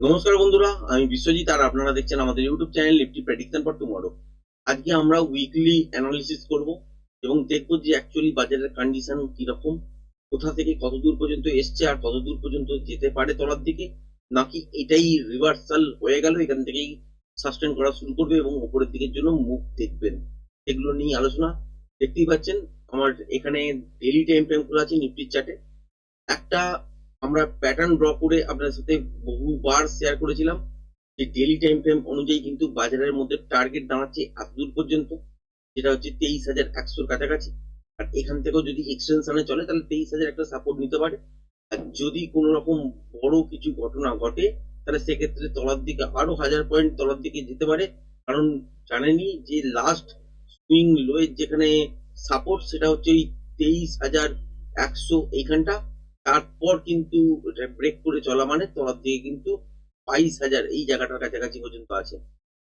নমস্কার বন্ধুরা, আমি বিশ্বজিৎ আর আপনারা দেখছেন আমাদের YouTube channel Nifty prediction for tomorrow আজকে আমরা উইকলি অ্যানালিসিস করব এবং দেখব যে অ্যাকচুয়ালি বাজারের কন্ডিশন কীরকম, কোথা থেকে কত দূর পর্যন্ত এসছে আর কত দূর পর্যন্ত যেতে পারে তলার দিকে, নাকি এটাই রিভার্সাল হয়ে গেল, এখান থেকেই সাস্টেন করা শুরু করবে এবং উপরের দিকের জন্য মুখ দেখবেন। এগুলো নিয়ে আলোচনা দেখতেই পাচ্ছেন, আমার এখানে ডেলি টাইম ফ্রেম খোলা আছে নিফটির চার্টে একটা আমরা প্যাটার্ন ড্র করে আপনার সাথে বহুবার শেয়ার করেছিলাম। যে ডেলি টাইম ফ্রেম অনুযায়ী কিন্তু বাজারের মধ্যে টার্গেট দাঁড়াচ্ছে এত দূর পর্যন্ত, যেটা হচ্ছে তেইশ হাজার একশোর কাছাকাছি। আর এখান থেকেও যদি এক্সটেনশনে চলে, তাহলে তেইশ হাজার একটা সাপোর্ট নিতে পারে। আর যদি কোনো রকম বড় কিছু ঘটনা ঘটে, তাহলে সেক্ষেত্রে তলার দিকে আরও হাজার পয়েন্ট তলার দিকে যেতে পারে। কারণ জানেনই যে লাস্ট সুইং লোয়ের যেখানে সাপোর্ট সেটা হচ্ছে ওই তেইশ হাজার একশো এইখানটা। তারপর কিন্তু ব্রেক করে চলা মানে তলার দিকে কিন্তু বাইশ হাজার এই জায়গাটার কাছাকাছি পর্যন্ত আছে।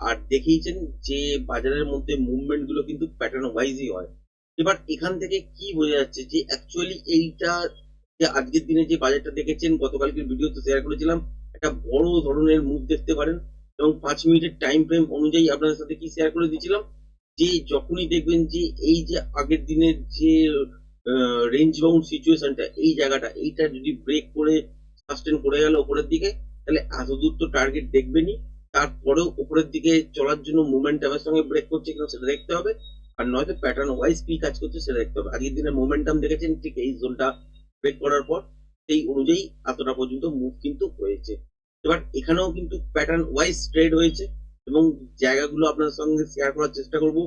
আর দেখিয়েছেন যে বাজারের মধ্যে মুভমেন্টগুলো কিন্তু প্যাটার্ন ওয়াইজই হয়। এবার এখান থেকে কি বোঝা যাচ্ছে যে অ্যাকচুয়ালি এইটা যে আজকের দিনে যে বাজারটা দেখেছেন গতকালকের ভিডিওতে শেয়ার করেছিলাম, একটা বড় ধরনের মুভ দেখতে পারেন এবং পাঁচ মিনিটের টাইম ফ্রেম অনুযায়ী আপনাদের সাথে কি শেয়ার করে দিয়েছিলাম যে যখনই দেখবেন যে এই যে আগের দিনের যে রেঞ্জ বাউন্ড সিচুয়েশনটা এই জায়গাটা, এইটা যদি ব্রেক করে সাস্টেন করে গেল উপরের দিকে, তাহলে এত দূর তো টার্গেট দেখবেনই। তারপরেও উপরের দিকে চলার জন্য মোমেন্টামের সঙ্গে ব্রেক করছে কিনা সেটা দেখতে হবে। আর নয়তো প্যাটার্ন ওয়াইজ কি কাজ করছে সেটা দেখতে হবে। আজকের দিনে মোমেন্টাম দেখেছেন, ঠিক এই জোনটা ব্রেক করার পর, সেই অনুযায়ী এতটা পর্যন্ত মুভ কিন্তু হয়েছে। এবার এখানেও কিন্তু প্যাটার্ন ওয়াইজ ট্রেড হয়েছে এবং জায়গাগুলো আপনার সঙ্গে শেয়ার করার চেষ্টা করব।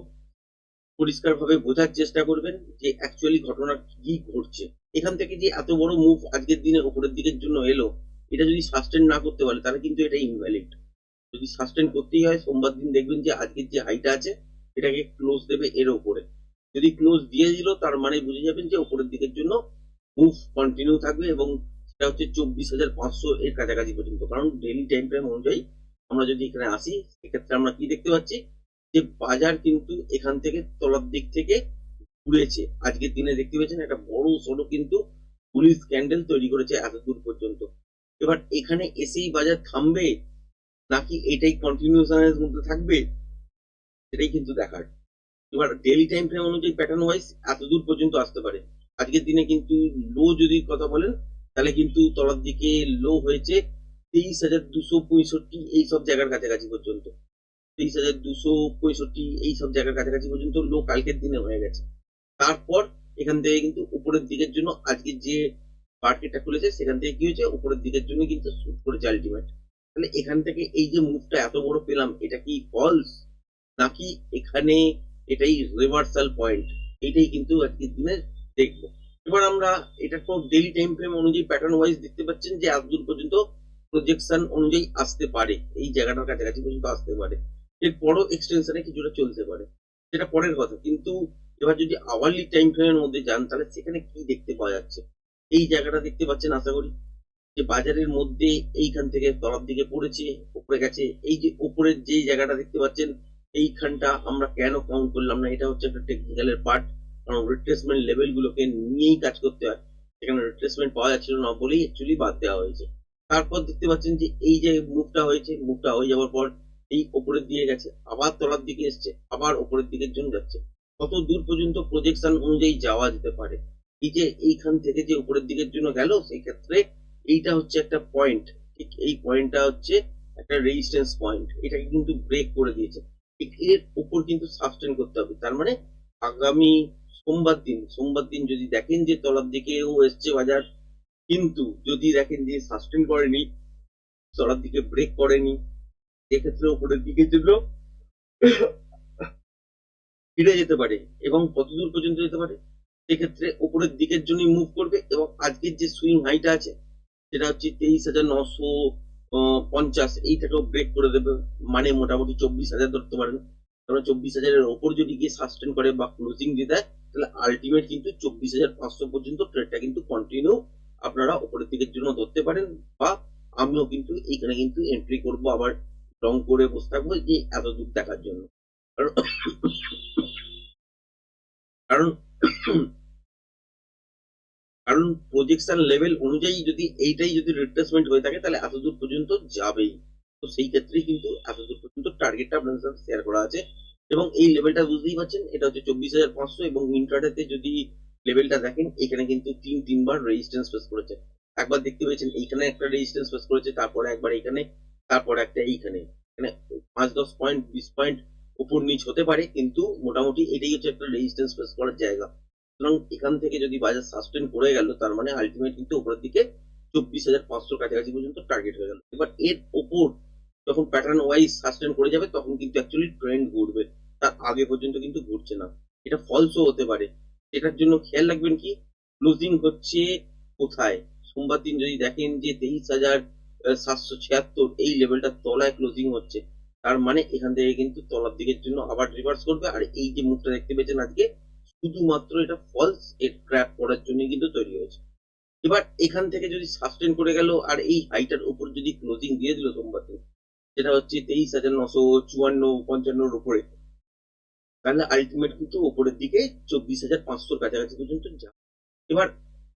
পরিষ্কারভাবে বোঝার চেষ্টা করবেন যে অ্যাকচুয়ালি ঘটনা কি ঘটছে। এখান থেকে যে এত বড় মুভ আজকের দিনে উপরের দিকের জন্য এলো, এটা যদি সাস্টেন না করতে পারে, তাহলে কিন্তু এটা ইনভ্যালিড যদি সাস্টেন করতেই হয়, সোমবার দিন দেখবেন যে আজকের যে হাইটা আছে, এটাকে ক্লোজ দেবে এর ওপরে যদি ক্লোজ দিয়ে দিল, তার মানে বুঝে যাবেন যে উপরের দিকের জন্য মুভ কন্টিনিউ থাকবে এবং সেটা হচ্ছে চব্বিশ হাজার পাঁচশো এর কাছাকাছি পর্যন্ত। কারণ ডেলি টাইম ফ্রেম অনুযায়ী আমরা যদি এখানে আসি সেক্ষেত্রে আমরা কি দেখতে পাচ্ছি? যে বাজার কিন্তু এখান থেকে তলার দিক থেকে ঘুরেছে। আজকের দিনে দেখতে পাচ্ছেন একটা বড় সড়ো কিন্তু পুলিশ ক্যান্ডেল তৈরি করেছে এত দূর পর্যন্ত। এবার এখানে এসেই বাজার থামবে নাকি এটাই কন্টিনিউশনের মধ্যে থাকবে, সেটাই কিন্তু দেখার। এবার ডেলি টাইম ফ্রেম অনুযায়ী প্যাটার্ন ওয়াইজ এত দূর পর্যন্ত আসতে পারে। আজকের দিনে কিন্তু লো যদি কথা বলেন, তাহলে কিন্তু তলার দিকে লো হয়েছে তেইশ হাজার দুশো পঁয়ষট্টি এই সব জায়গার কাছাকাছি পর্যন্ত। তেইশ হাজার দুশো পঁয়ষট্টি এই সব জায়গার কাছাকাছি পর্যন্ত লো কালকের দিনে হয়ে গেছে। তারপর এখান থেকে কিন্তু উপরের দিকের জন্য আজকে যে মার্কেটটা খুলেছে, সেখান থেকে কি হয়েছে? উপরের দিকের জন্য কিন্তু শুট করেছে আলটিমেট তাহলে এখান থেকে এই যে মুভটা এত বড় পেলাম, এটা কি ফলস নাকি এখানে এটাই রিভার্সাল পয়েন্ট এটাই কিন্তু আজকের দিনে দেখব। এবার আমরা এটা তো ডেইলি টাইম ফ্রেম অনুযায়ী প্যাটার্ন ওয়াইজ দেখতে পাচ্ছেন যে দূর পর্যন্ত প্রজেকশন অনুযায়ী আসতে পারে। এই জায়গাটার কাছাকাছি পর্যন্ত আসতে পারে। এরপরও এক্সটেনশনে কিছুটা চলতে পারে। সেটা পরের কথা। কিন্তু এবার যদি আওয়ারলি টাইম ফ্রেমের মধ্যে যান, তাহলে সেখানে কি দেখতে পাওয়া যাচ্ছে? এই জায়গাটা দেখতে পাচ্ছেন, আশা করি, যে বাজারের মধ্যে এইখান থেকে তলার দিকে পড়েছে, উপরে গেছে। এই যে উপরের যে জায়গাটা দেখতে পাচ্ছেন, এইখানটা আমরা কেন কাউন্ট করলাম না? এটা হচ্ছে একটা টেকনিক্যালের পার্ট কারণ রিট্রেসমেন্ট লেভেল গুলোকে নিয়েই কাজ করতে হয়। সেখানে রিট্রেসমেন্ট পাওয়া যাচ্ছিল না বলেই অ্যাকচুয়ালি বাদ দেওয়া হয়েছে। তারপর দেখতে পাচ্ছেন যে এই যে মুভটা হয়েছে মুভটা হয়ে যাওয়ার পর এই ওপরের দিকে গেছে, আবার তলার দিকে এসছে, আবার ওপরের দিকের জন্য যাচ্ছে। কত দূর পর্যন্ত প্রজেকশন অনুযায়ী যাওয়া যেতে পারে? এই যে এইখান থেকে যে উপরের দিকের জন্য গেল সেই ক্ষেত্রে এইটা হচ্ছে একটা পয়েন্ট ঠিক এই পয়েন্টটা হচ্ছে একটা রেজিস্ট্যান্স পয়েন্ট এটাকে কিন্তু ব্রেক করে দিয়েছে। এর উপর কিন্তু সাস্টেন করতে হবে। তার মানে আগামী সোমবার দিন সোমবার দিন যদি দেখেন যে তলার দিকেও এসছে বাজার, কিন্তু যদি দেখেন যে সাস্টেন করেনি, তলার দিকে ব্রেক করেনি সেক্ষেত্রে উপরের দিকে জন্য ফিরে যেতে পারে এবং কত দূর পর্যন্ত যেতে পারে সেক্ষেত্রে উপরের দিকের জন্যই মুভ করবে এবং আজকের যে সুইং হাইটা আছে, সেটা হচ্ছে তেইশ হাজার নশো পঞ্চাশ, এইটাকেও ব্রেক করে দেবে। মানে মোটামুটি চব্বিশ হাজার ধরতে পারেন। কারণ চব্বিশ হাজারের ওপর যদি গিয়ে সাস্টেন করে বা ক্লোজিং দিয়ে দেয়, তাহলে আলটিমেট কিন্তু চব্বিশ হাজার পাঁচশো পর্যন্ত ট্রেডটা কিন্তু কন্টিনিউ আপনারা উপরের দিকের জন্য ধরতে পারেন বা আমিও কিন্তু এইখানে কিন্তু এন্ট্রি করব আবার লং করে বসে থাকব যে এত দূর দেখার জন্য। কারণ কারণ কারণ প্রজেকশন লেভেল অনুযায়ী যদি এইটাই যদি রিট্রেসমেন্ট হয়ে থাকে, তাহলে এত দূর পর্যন্ত যাবেই। তো সেই ক্ষেত্রেই কিন্তু এত দূর পর্যন্ত টার্গেটটা আপনাদের সাথে শেয়ার করা আছে। এবং এই লেভেলটা বুঝতেই পারছেন, এটা হচ্ছে চব্বিশ হাজার পাঁচশো এবং ইন্টারডেতে যদি লেভেলটা দেখেন, এখানে কিন্তু তিন, তিনবার রেজিস্ট্যান্স ফেস করেছে। একবার দেখতে পেয়েছেন, এইখানে একটা রেজিস্ট্যান্স ফেস করেছে, তারপরে একবার এইখানে তারপরে একটা এইখানে এখানে পাঁচ দশ পয়েন্ট বিশ পয়েন্ট উপর নিচ হতে পারে, কিন্তু মোটামুটি এটাই হচ্ছে একটা রেজিস্ট্যান্স ফেস করার জায়গা। সুতরাং এখান থেকে যদি বাজার সাস্টেন করে গেল, তার মানে আলটিমেট কিন্তু উপরের দিকে চব্বিশ হাজার পাঁচশোর কাছাকাছি পর্যন্ত টার্গেট হয়ে গেল। এবার এর ওপর যখন প্যাটার্ন ওয়াইজ সাস্টেন করে যাবে, তখন কিন্তু অ্যাকচুয়ালি ট্রেন্ড ঘুরবে। তার আগে পর্যন্ত কিন্তু ঘুরছে না। এটা ফলসও হতে পারে। এটার জন্য খেয়াল রাখবেন কি? ক্লোজিং হচ্ছে কোথায়? সোমবার দিন যদি দেখেন যে তেইশ হাজার সাতশো ছিয়াত্তর, এই লেভেলটার তলায় ক্লোজিং হচ্ছে। তার মানে এখান থেকে কিন্তু তলার দিকের জন্য আবার রিভার্স করবে। আর এই যে মুখটা দেখতে পেয়েছেন আজকে, শুধুমাত্র এটা ফলস এর ট্র্যাপ করার জন্য কিন্তু তৈরি হয়েছে। এবার এখান থেকে যদি সাস্টেন করে গেল, আর এই হাইটার উপর যদি ক্লোজিং দিয়ে দিল সোমবার দিন যেটা হচ্ছে তেইশ হাজার নশো চুয়ান্ন পঞ্চান্নর উপরে। তাহলে আলটিমেট কিন্তু উপরের দিকে চব্বিশ হাজার পাঁচশোর কাছাকাছি পর্যন্ত যাবে। এবার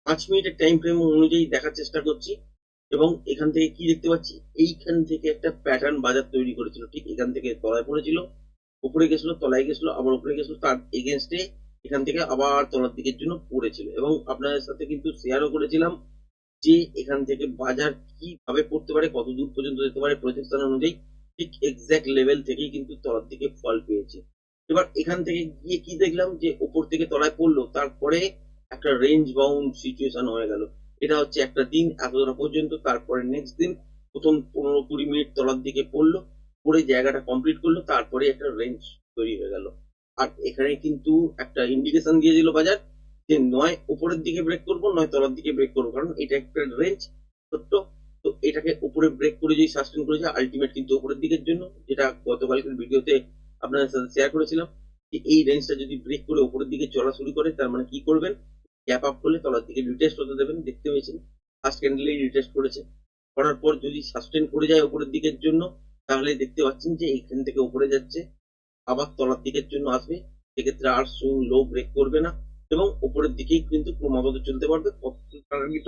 পাঁচ মিনিটের টাইম ফ্রেম অনুযায়ী দেখার চেষ্টা করছি। এবং এখান থেকে কি দেখতে পাচ্ছি? এইখান থেকে একটা প্যাটার্ন বাজার তৈরি করেছিল। ঠিক এখান থেকে তলায় পড়েছিল, উপরে গেছিল, তলায় গেছিল, আবার উপরে গেছিল, তার এগেনস্টে এখান থেকে আবার তলার দিকের জন্য পড়েছিল। এবং আপনাদের সাথে কিন্তু শেয়ারও করেছিলাম যে এখান থেকে বাজার কীভাবে পড়তে পারে কত দূর পর্যন্ত যেতে পারে প্রজেকশন অনুযায়ী ঠিক এক্স্যাক্ট লেভেল থেকেই কিন্তু তলার দিকে ফল পেয়েছে। এবার এখান থেকে গিয়ে কি দেখলাম যে উপর থেকে তলায় পড়ল, তারপরে একটা রেঞ্জ বাউন্ড সিচুয়েশন হয়ে গেল। এটা হচ্ছে একটা দিন এতটা পর্যন্ত, তারপরে নেক্সট দিন প্রথম পনেরো কুড়ি মিনিট তলার দিকে পড়ল পরে জায়গাটা কমপ্লিট করল, তারপরে একটা রেঞ্জ তৈরি হয়ে গেল। আর এখানে কিন্তু একটা ইন্ডিকেশন দিয়ে দিল বাজার যে নয় উপরের দিকে ব্রেক করব, নয় তলার দিকে ব্রেক করব, কারণ এটা একটা রেঞ্জ ছোট্ট। তো এটাকে উপরে ব্রেক করে যদি সাস্টেন করেছে আলটিমেট কিন্তু উপরের দিকের জন্য, যেটা গতকালকের ভিডিওতে আপনাদের সাথে শেয়ার করেছিলাম, যে এই রেঞ্জটা যদি ব্রেক করে উপরের দিকে চলা শুরু করে, তার মানে কি করবেন? গ্যাপ আপ করলে তলার দিকে রিটেস্ট হতে দেবেন, দেখতে পেয়েছেন। ফার্স্ট ক্যান্ডেলেই রিটেস্ট করেছে। করার পর যদি সাস্টেন করে যায় উপরের দিকের জন্য, তাহলে দেখতে পাচ্ছেন যে এখান থেকে উপরে যাচ্ছে। আবার তলার দিকের জন্য আসবে। সেক্ষেত্রে আর সুইং লো ব্রেক করবে না এবং উপরের দিকেই কিন্তু ক্রমাগত চলতে পারবে। কত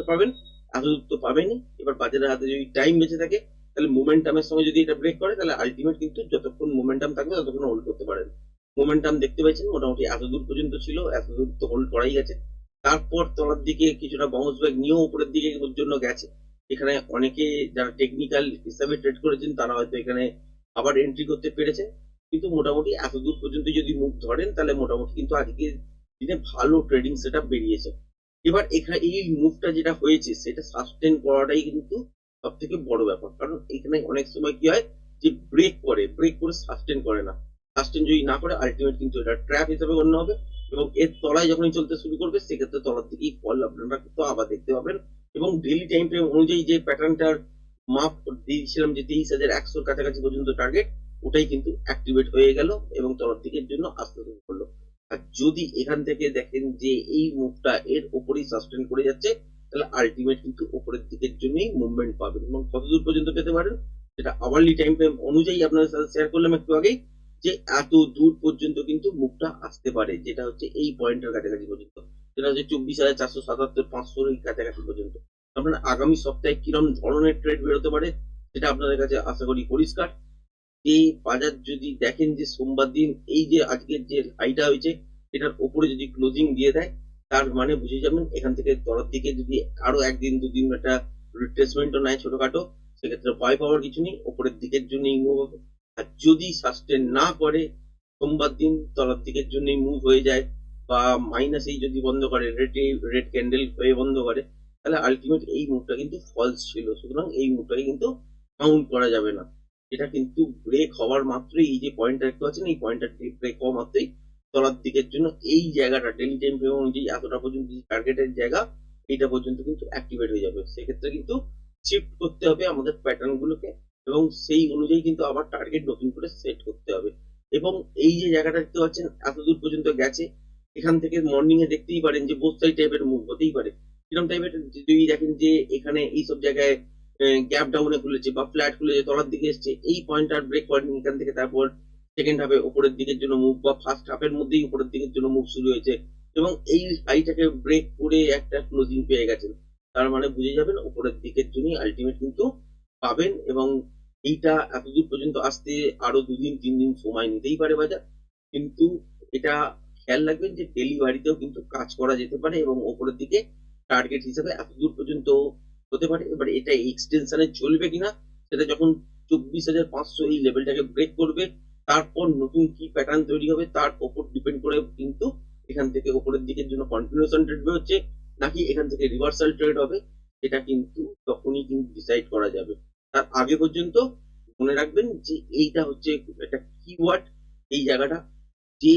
পাবেন, এত দূর তো পাবেনই। এবার বাজারের হাতে যদি টাইম বেঁচে থাকে, তাহলে মোমেন্টামের সঙ্গে যদি এটা ব্রেক করে, তাহলে আলটিমেট কিন্তু যতক্ষণ মোমেন্টাম থাকবে, ততক্ষণ হোল্ড করতে পারেন। মোমেন্টাম দেখতে পাচ্ছেন, মোটামুটি এত দূর পর্যন্ত ছিল, এত দূর তো হোল্ড করাই গেছে। তারপর তলার দিকে কিছুটা বাউন্স ব্যাক নিয়েও উপরের দিকে জন্য গেছে। এখানে অনেকে যারা টেকনিক্যাল হিসাবে ট্রেড করেছেন, তারা হয়তো এখানে আবার এন্ট্রি করতে পেরেছে। কিন্তু মোটামুটি এত দূর পর্যন্ত যদি মুখ ধরেন, তাহলে মোটামুটি কিন্তু আজকে দিনে ভালো ট্রেডিং সেট বেরিয়েছে। এবার এখানে এই মুভটা যেটা হয়েছে, সেটা সাস্টেন করাটাই কিন্তু সব থেকে বড় ব্যাপার। কারণ এখানে অনেক সময় কি হয় যে ব্রেক করে ব্রেক করে সাস্টেন করে না। সাস্টেন যদি না করে আলটিমেট কিন্তু এটা ট্র্যাপ হিসেবে গণ্য হবে। এবং এর তলায় যখনই চলতে শুরু করবে, সেক্ষেত্রে তলার দিকেই ফল আপনারা কিন্তু আবার দেখতে পাবেন। এবং ডেলি টাইম ফ্রেম অনুযায়ী যে প্যাটার্নটার মাপ দিয়েছিলাম যে তেইশ হাজার একশোর কাছাকাছি পর্যন্ত টার্গেট ওটাই কিন্তু অ্যাক্টিভেট হয়ে গেল এবং তলার দিকের জন্য আসতে শুরু করল। আর যদি এখান থেকে দেখেন যে এই মুভটা এর উপরেই সাস্টেন করে যাচ্ছে, তাহলে আলটিমেট কিন্তু উপরের দিকের জন্যই মুভমেন্ট পাবেন। এবং কতদূর পর্যন্ত পেতে পারেন, সেটা আওয়ারলি টাইম ফ্রেম অনুযায়ী আপনাদের সাথে শেয়ার করলাম একটু আগেই। যে এত দূর পর্যন্ত কিন্তু মুভটা আসতে পারে, যেটা হচ্ছে এই পয়েন্টের কাছাকাছি পর্যন্ত। যেটা হচ্ছে চব্বিশ হাজার চারশো সাতাত্তর পাঁচশোর এই কাছাকাছি পর্যন্ত। আপনার আগামী সপ্তাহে কিরম ধরনের ট্রেড বেরোতে পারে, সেটা আপনাদের কাছে আশা করি পরিষ্কার। এই বাজার যদি দেখেন যে সোমবার দিন এই যে আজকের যে হাইটা হয়েছে, এটার উপরে যদি ক্লোজিং দিয়ে দেয়, তার মানে বুঝে যাবেন, এখান থেকে তলার দিকে যদি আরও একদিন, দুদিন একটা রিট্রেসমেন্টও নেয় ছোটখাটো, সেক্ষেত্রে ভয় পাওয়ার কিছু নেই উপরের দিকের জন্যই মুভ হবে। আর যদি সাস্টেন না করে, সোমবার দিন তলার দিকের জন্যই মুভ হয়ে যায় বা মাইনাসেই যদি বন্ধ করে রেডে রেড ক্যান্ডেল হয়ে বন্ধ করে, তাহলে আলটিমেট এই মুভটা কিন্তু ফলস ছিল। সুতরাং এই মুভটাকে কিন্তু কাউন্ট করা যাবে না। এটা কিন্তু ব্রেক হওয়ার মাত্রই এই যে পয়েন্টটা দেখতে পাচ্ছেন, এই পয়েন্টটা ব্রেক হওয়া মাত্রই তলার দিকের জন্য এই জায়গাটা ডেলি টাইম ফ্রেম অনুযায়ী এতটা পর্যন্ত টার্গেটের জায়গা, এইটা পর্যন্ত কিন্তু অ্যাক্টিভেট হয়ে যাবে। সেক্ষেত্রে কিন্তু শিফট করতে হবে আমাদের প্যাটার্ন গুলোকে। এবং সেই অনুযায়ী কিন্তু আবার টার্গেট নতুন করে সেট করতে হবে। এবং এই যে জায়গাটা দেখতে পাচ্ছেন এত দূর পর্যন্ত গেছে। এখান থেকে মর্নিং এ দেখতেই পারেন যে বোস্তাই টাইপের মুভ হতেই পারে। কীরকম টাইপের যদি দেখেন যে এখানে এইসব জায়গায় গ্যাপ ডাউনে খুলেছে বা ফ্ল্যাট খুলেছে, তলার দিকে এসছে, এই পয়েন্টটার ব্রেক করেনি এখান থেকে। তারপর সেকেন্ড হাফে উপরের দিকের জন্য মুভ বা ফার্স্ট হাফের মধ্যেই উপরের দিকের জন্য মুভ শুরু হয়েছে। এবং এই হাইটাকে ব্রেক করে একটা ক্লোজিং পেয়ে গেছেন। তার মানে বুঝে যাবেন, উপরের দিকের জন্যই আলটিমেট কিন্তু পাবেন এবং এইটা এতদূর পর্যন্ত আসতে আরও দুদিন তিন দিন সময় নিতেই পারে বাজার। কিন্তু এটা খেয়াল রাখবেন যে ডেলিভারিতেও কিন্তু কাজ করা যেতে পারে এবং ওপরের দিকে টার্গেট হিসেবে এতদূর পর্যন্ত হতে পারে। এবার এটা এক্সটেনশনে চলবে কিনা, সেটা যখন চব্বিশ হাজার পাঁচশো এই লেভেলটাকে ব্রেক করবে, তারপর নতুন কি প্যাটার্ন তৈরি হবে, তার ওপর ডিপেন্ড করে কিন্তু এখান থেকে ওপরের দিকের জন্য কন্টিনিউশন ট্রেড হচ্ছে নাকি এখান থেকে রিভার্সাল ট্রেড হবে, সেটা কিন্তু তখনই কিন্তু ডিসাইড করা যাবে। তার আগে পর্যন্ত মনে রাখবেন যে এইটা হচ্ছে একটা কিওয়ার্ড এই জায়গাটা যে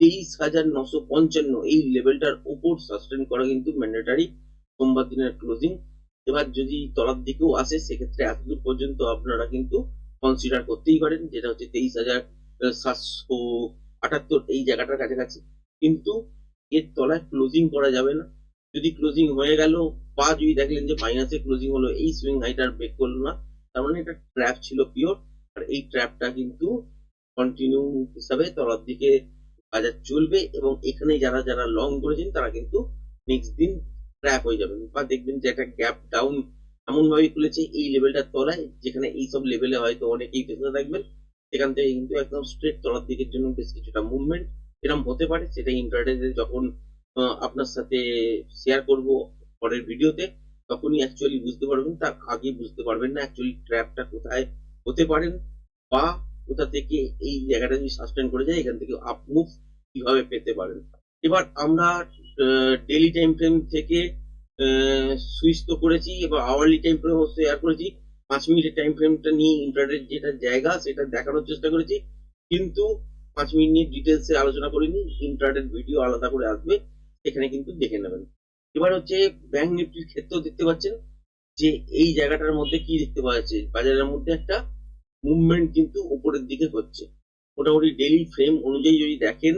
তেইশ হাজার নশো পঞ্চান্ন, এই লেভেলটার ওপর সাস্টেন করা কিন্তু ম্যান্ডেটারি সোমবার দিনের ক্লোজিং এবার যদি তলার দিকেও আসে, সেক্ষেত্রে এতদূর পর্যন্ত আপনারা কিন্তু কনসিডার করতেই পারেন যেটা হচ্ছে তেইশ হাজার সাতশো আটাত্তর, এই জায়গাটার কাছাকাছি। কিন্তু এর তলায় ক্লোজিং করা যাবে না। যদি ক্লোজিং হয়ে গেল বা যদি দেখলেন যে মাইনাসে ক্লোজিং হলো, এই সুইং হাইটার ব্রেক করল না, তার মানে এটা ট্র্যাপ ছিল পিওর আর এই ট্র্যাপটা কিন্তু কন্টিনিউ হিসাবে তলার দিকে বাজার চলবে এবং এখানে যারা যারা লং করেছেন, তারা কিন্তু নেক্সট দিন ট্র্যাপ হয়ে যাবেন। বা দেখবেন যে একটা গ্যাপ ডাউন এমন ভাবে খুলেছে, এই লেভেলটার তলায়, যেখানে এই সব লেভেলে হয়তো অনেকেই ফেসে থাকবেন, সেখান থেকে কিন্তু একদম স্ট্রেট তলার দিকের জন্য বেশ কিছুটা মুভমেন্ট এরকম হতে পারে। সেটা ইন্টারনেটে যখন আপনার সাথে শেয়ার করব পরের ভিডিওতে, তখনই অ্যাকচুয়ালি বুঝতে পারবেন তার আগে বুঝতে পারবেন না অ্যাকচুয়ালি ট্র্যাপটা কোথায় হতে পারেন বা কোথা থেকে এই জায়গাটা যদি সাসপেন্ড করে যায়, এখান থেকে আপ মুভ কীভাবে পেতে পারেন। এবার আমরা ডেলি টাইম ফ্রেম থেকে সুইচ তো করেছি, এবার আওয়ারলি টাইম ফ্রেম শেয়ার করেছি, পাঁচ মিনিটের টাইম ফ্রেমটা নিয়ে ইন্টারনেট যেটা জায়গা, সেটা দেখানোর চেষ্টা করেছি, কিন্তু পাঁচ মিনিট নিয়ে ডিটেলসে আলোচনা করিনি ইন্টারনেট ভিডিও আলাদা করে আসবে, সেখানে কিন্তু দেখে নেবেন। এবার হচ্ছে ব্যাংক নিফটির ক্ষেত্রেও দেখতে পাচ্ছেন যে এই জায়গাটার মধ্যে কি দেখতে পাওয়া যাচ্ছে? বাজারের মধ্যে একটা মুভমেন্ট কিন্তু উপরের দিকে হচ্ছে। মোটামুটি ডেলি ফ্রেম অনুযায়ী যদি দেখেন,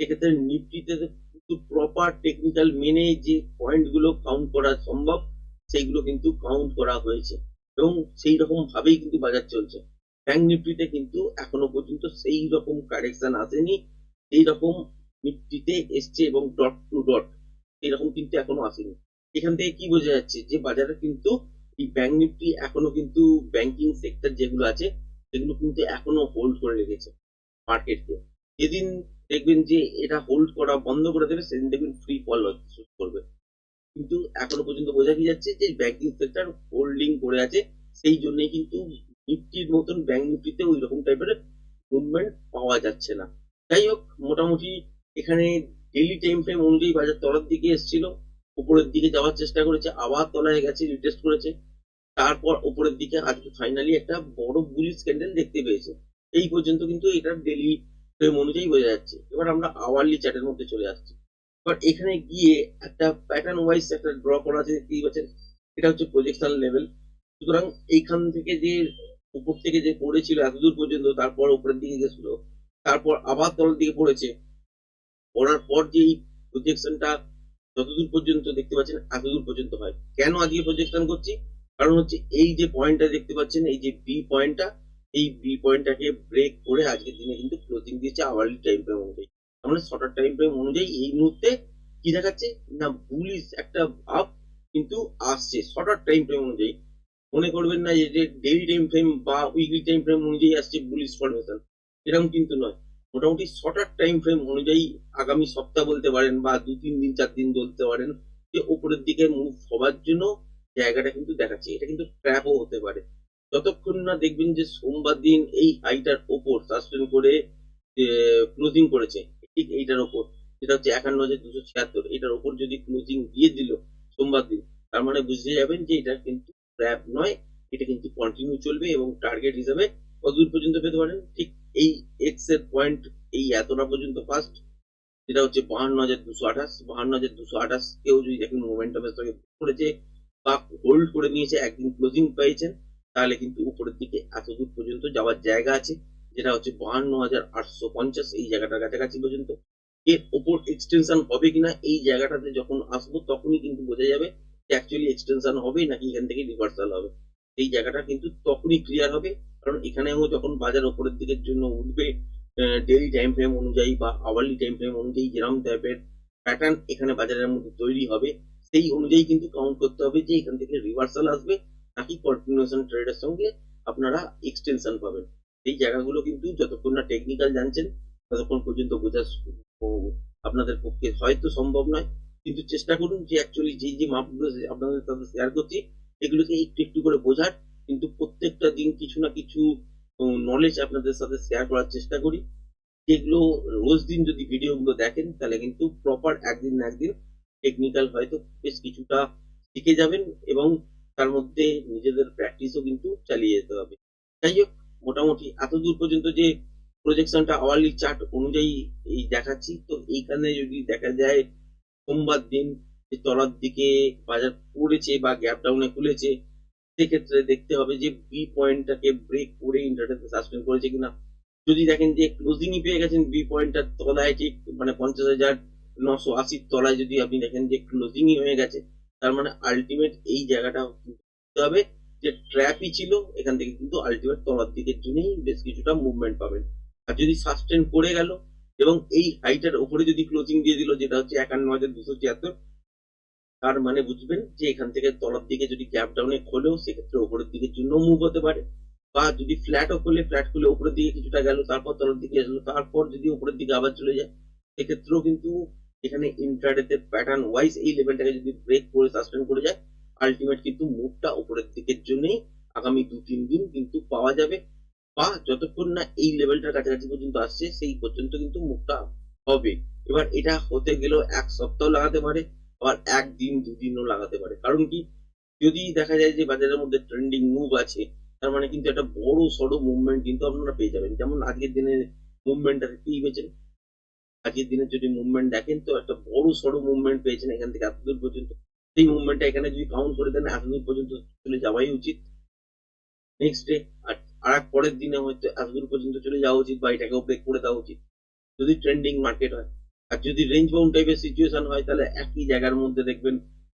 সেক্ষেত্রে নিফটিতে কিন্তু প্রপার টেকনিক্যাল মেনে যে পয়েন্টগুলো কাউন্ট করা সম্ভব, সেইগুলো কিন্তু কাউন্ট করা হয়েছে। এবং সেই রকম ভাবেই কিন্তু বাজার চলছে। ব্যাংক নিফটিতে কিন্তু এখনও পর্যন্ত সেই রকম কারেকশন আসেনি। সেই রকম নিফটিতে এসছে এবং ডট টু ডট এরকম কিন্তু এখনও আসেনি। এখান থেকে কি বোঝা যাচ্ছে যে বাজারে কিন্তু এই ব্যাংক নিফটি এখনও কিন্তু ব্যাংকিং সেক্টর যেগুলো আছে, সেগুলো কিন্তু এখনও হোল্ড করে রেখেছে মার্কেটকে যেদিন দেখবেন যে এটা হোল্ড করা বন্ধ করে দেবে, সেদিন দেখবেন ফ্রি ফল শুরু করবে। কিন্তু এখনও পর্যন্ত বোঝা কি যাচ্ছে যে ব্যাংকিং সেক্টর হোল্ডিং করে আছে, সেই জন্যই কিন্তু নিফটির মতন ব্যাংক নিফটিতে ওই রকম টাইপের মুভমেন্ট পাওয়া যাচ্ছে না। যাই হোক, মোটামুটি এখানে ডেইলি টাইম ফ্রেম অনুযায়ী বাজার তলার দিকে এসেছিল, উপরের দিকে যাওয়ার চেষ্টা করেছে, আবার তলায় গেছে রিটেস্ট করেছে, তারপর উপরের দিকে আজকে ফাইনালি একটা বড় বুলিশ ক্যান্ডেল দেখতে পেয়েছে। এই পর্যন্ত কিন্তু এটা ডেলি ফ্রেম অনুযায়ী বোঝা যাচ্ছে। এবার আমরা আওয়ারলি চার্টের মধ্যে চলে আসছি। এবার এখানে গিয়ে একটা প্যাটার্ন ওয়াইজ একটা ড্র করা আছে, দেখতেই পাচ্ছেন, এটা হচ্ছে প্রজেকশন লেভেল সুতরাং এইখান থেকে যে, উপর থেকে যে পড়েছিল এতদূর পর্যন্ত, তারপর উপরের দিকে গেছিল, তারপর আবার তলের দিকে পড়েছে পড়ার পর যে এই প্রজেকশনটা যতদূর পর্যন্ত দেখতে পাচ্ছেন, এতদূর পর্যন্ত হয়। কেন আজকে প্রজেকশন করছি? কারণ হচ্ছে এই যে পয়েন্টটা দেখতে পাচ্ছেন, এই যে বি পয়েন্টটা এই বি পয়েন্টটাকে ব্রেক করে আজকের দিনে কিন্তু ক্লোজিং দিয়েছে আওয়ারলি টাইম ফ্রেম অনুযায়ী। তাহলে শর্টার টাইম ফ্রেম অনুযায়ী এই মুহূর্তে কি দেখাচ্ছে? না বুলিশ একটা ভাব কিন্তু আসছে। শর্টার টাইম ফ্রেম অনুযায়ী। মনে করবেন না যে ডেইলি টাইম ফ্রেম বা উইকলি টাইম ফ্রেম অনুযায়ী আসছে বুলিশ ফরমেশন এরকম কিন্তু নয়। মোটামুটি শর্টার টাইম ফ্রেম অনুযায়ী আগামী সপ্তাহ বলতে পারেন বা দু তিন দিন, চার দিন বলতে পারেন যে উপরের দিকে মুভ হবার জন্য জায়গাটা কিন্তু দেখাচ্ছে। এটা কিন্তু ট্র্যাপও হতে পারে। যতক্ষণ না দেখবেন যে সোমবার দিন এই হাইটার ওপর সাসপেন করে ক্লোজিং করেছে, ঠিক এইটার ওপর, যেটা হচ্ছে একান্ন হাজার দুশো ছিয়াত্তর এটার ওপর যদি ক্লোজিং দিয়ে দিল সোমবার দিন, তার মানে বুঝতে যাবেন যে এটা কিন্তু ট্র্যাপ নয়, এটা কিন্তু কন্টিনিউ চলবে এবং টার্গেট হিসাবে কতদূর পর্যন্ত পেতে পারেন, ঠিক এই এক্সের পয়েন্ট এই এতটা পর্যন্ত ফার্স্ট যেটা হচ্ছে বাহান্ন হাজার দুশো আঠাশ। বাহান্ন হাজার দুশো আঠাশ কেউ যদি দেখেন মোমেন্টামের সঙ্গে করেছে বা হোল্ড করে নিয়েছে, একদিন ক্লোজিং পেয়েছেন তাহলে কিন্তু উপরের দিকে এত দূর পর্যন্ত যাওয়ার জায়গা আছে, যেটা হচ্ছে বাহান্ন হাজার আটশো পঞ্চাশ এই জায়গাটার কাছাকাছি পর্যন্ত। এর ওপর এক্সটেনশন হবে কিনা এই জায়গাটাতে যখন আসব, তখনই কিন্তু বোঝা যাবে যে অ্যাকচুয়ালি এক্সটেনশন হবে নাকি এখান থেকে রিভার্সাল হবে। এই জায়গাটা কিন্তু তখনই ক্লিয়ার হবে। কারণ এখানেও যখন বাজার ওপরের দিকের জন্য উঠবে ডেইলি টাইম ফ্রেম অনুযায়ী বা আওয়ারলি টাইম ফ্রেম অনুযায়ী যেরকম টাইপের প্যাটার্ন এখানে বাজারের মধ্যে তৈরি হবে, সেই অনুযায়ী কিন্তু কাউন্ট করতে হবে যে এখান থেকে রিভার্সাল আসবে নাকি কন্টিনিউশন ট্রেডের সঙ্গে আপনারা এক্সটেনশন পাবেন। এই জায়গাগুলো কিন্তু যতক্ষণ না টেকনিক্যাল জানছেন, ততক্ষণ পর্যন্ত বোঝা আপনাদের পক্ষে হয়তো সম্ভব নয়। কিন্তু চেষ্টা করুন যে অ্যাকচুয়ালি যে যে মাপগুলো আপনাদের সাথে শেয়ার করছি, এগুলোকে একটু একটু করে বোঝার কিন্তু প্রত্যেকটা দিন কিছু না কিছু নলেজ আপনাদের সাথে শেয়ার করার চেষ্টা করি। যেগুলো রোজ দিন যদি ভিডিওগুলো দেখেন, তাহলে কিন্তু প্রপার একদিন না একদিন টেকনিক্যাল হয়তো বেশ কিছুটা শিখে যাবেন এবং তার মধ্যে নিজেদের প্র্যাকটিসও কিন্তু চালিয়ে যেতে হবে। যাই হোক, মোটামুটি এত দূর পর্যন্ত যে প্রজেকশনটা আওয়ারলি চার্ট অনুযায়ী এই দেখাচ্ছি, তো এইখানে যদি দেখা যায় সোমবার দিন যে তলার দিকে বাজার পড়েছে বা গ্যাপ ডাউনে খুলেছে সেক্ষেত্রে দেখতে হবে যে বি পয়েন্টটাকে ব্রেক করে ইন্টারনেটে সাসপেন্ড করেছে কিনা। যদি দেখেন যে ক্লোজিংই পেয়ে গেছেন বি পয়েন্টটার তলায় ঠিক মানে পঞ্চাশ হাজার নশো আশির তলায় যদি আপনি দেখেন যে ক্লোজিংই হয়ে গেছে, তার মানে আলটিমেট এই জায়গাটা হবে যে ট্র্যাপই ছিল, এখান থেকে কিন্তু আলটিমেট তলার দিকের জন্যই বেশ কিছুটা মুভমেন্ট পাবেন। আর যদি সাস্টেন করে গেল এবং এই হাইটার ওপরে যদি ক্লোজিং দিয়ে দিল, যেটা হচ্ছে একান্ন হাজার দুশো ছিয়াত্তর তার মানে বুঝবেন যে এখান থেকে তলার দিকে যদি গ্যাপ ডাউনে খোলেও সেক্ষেত্রে ওপরের দিকের জন্য মুভ হতে পারে। বা যদি ফ্ল্যাটও খোলে ফ্ল্যাট খুলে উপরের দিকে কিছুটা গেল, তারপর তলার দিকে আসলো, তারপর যদি ওপরের দিকে আবার চলে যায়, সেক্ষেত্রেও কিন্তু এখানে ইন্টারডেতে প্যাটার্ন ওয়াইজ এই লেভেলটাকে যদি ব্রেক করে সাসপেন্ড করে যায় আলটিমেট কিন্তু মুভটা উপরের দিকের জন্যই আগামী দু, তিন দিন কিন্তু পাওয়া যাবে। বা যতক্ষণ না এই লেভেলটার কাছাকাছি পর্যন্ত আসছে, সেই পর্যন্ত কিন্তু মুভটা হবে। এবার এটা হতে গেলেও এক সপ্তাহ লাগাতে পারে। আবার একদিন, দুদিনও লাগাতে পারে। কারণ কি? যদি দেখা যায় যে বাজারের মধ্যে ট্রেন্ডিং মুভ আছে, তার মানে কিন্তু একটা বড় সড়ো মুভমেন্ট কিন্তু আপনারা পেয়ে যাবেন। যেমন আজকের দিনে মুভমেন্টটা দেখতেই পেয়েছেন। আজকের দিনে যদি মুভমেন্ট দেখেন, তো একটা বড় সড়ো মুভমেন্ট পেয়েছেন এখান থেকে এত দূর পর্যন্ত। সেই মুভমেন্টটা এখানে যদি কাউন্ট করে দেন এত দূর পর্যন্ত চলে যাওয়াই উচিত। নেক্সট ডে আর আর এক পরের দিনে হয়তো এত দূর পর্যন্ত চলে যাওয়া উচিত বা এটাকেও ব্রেক করে দেওয়া উচিত। যদি ট্রেন্ডিং মার্কেট হয়। আর যদি রেঞ্জ বাউন্ড টাইপের সিচুয়েশন হয়, তাহলে একই জায়গার মধ্যে দেখবেন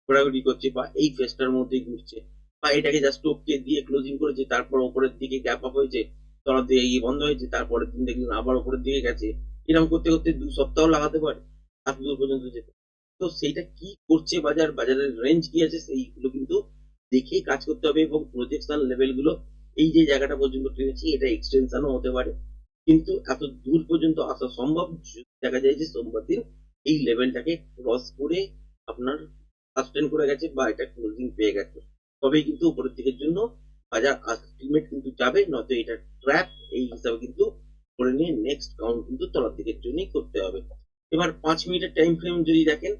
ঘোরাঘুরি করছে বা এই ফেসটার মধ্যেই ঘুরছে। বা এটাকে জাস্ট টোপকে দিয়ে ক্লোজিং করেছে, তারপর ওপরের দিকে গ্যাপ আপ হয়েছে, তলার দিকে গিয়ে বন্ধ হয়েছে, তারপরের দিন দেখলেন আবার ওপরের দিকে গেছে। এরকম করতে করতে দু সপ্তাহ লাগাতে পারে এত দূর পর্যন্ত যেতে। তো সেইটা কি করছে বাজার, বাজারের রেঞ্জ কি আছে সেইগুলো কিন্তু দেখেই কাজ করতে হবে এবং প্রজেকশন লেভেলগুলো এই যে জায়গাটা পর্যন্ত টেনেছি এটা এক্সটেনশনও হতে পারে। কিন্তু এত দূর পর্যন্ত আসা সম্ভব দেখা যায় যে সোমবার দিন এই লেভেলটাকে ক্রস করে আপনার সাস্টেন করে গেছে বা এটা ক্লোজিং পেয়ে গেছে। তবেই কিন্তু উপরের দিকের জন্য বাজার আলটিমেট কিন্তু যাবে, নয়তো এটা ট্র্যাপ এই হিসাবে কিন্তু করে নিয়ে নেক্সট কাউন্ট কিন্তু তলার দিকের জন্যই করতে হবে। এবার পাঁচ মিনিটের টাইম ফ্রেম যদি দেখেন,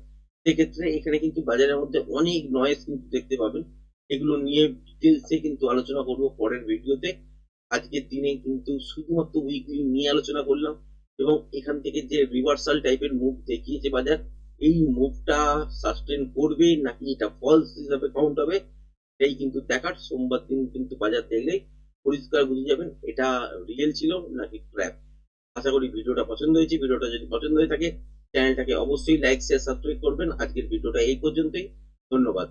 সেক্ষেত্রে এখানে কিন্তু বাজারের মধ্যে অনেক নয়েজ কিন্তু দেখতে পাবেন। এগুলো নিয়ে ডিটেলসে কিন্তু আলোচনা করব পরের ভিডিওতে আজকের দিনে কিন্তু শুধুমাত্র উইকলি নিয়ে আলোচনা করলাম। এবং এখান থেকে যে রিভার্সাল টাইপের মুভ দেখিয়েছে বাজার, এই মুভটা সাস্টেন করবে নাকি এটা ফলস হিসাবে কাউন্ট হবে? এই কিন্তু দেখার, সোমবার দিন কিন্তু বাজার দেখলে পরিষ্কার বুঝে যাবেন এটা রিয়েল ছিল নাকি ট্র্যাপ আশা করি ভিডিওটা পছন্দ হয়েছে। ভিডিওটা যদি পছন্দ হয়ে থাকে চ্যানেলটাকে অবশ্যই লাইক শেয়ার সাবস্ক্রাইব করবেন। আজকের ভিডিওটা এই পর্যন্তই। ধন্যবাদ।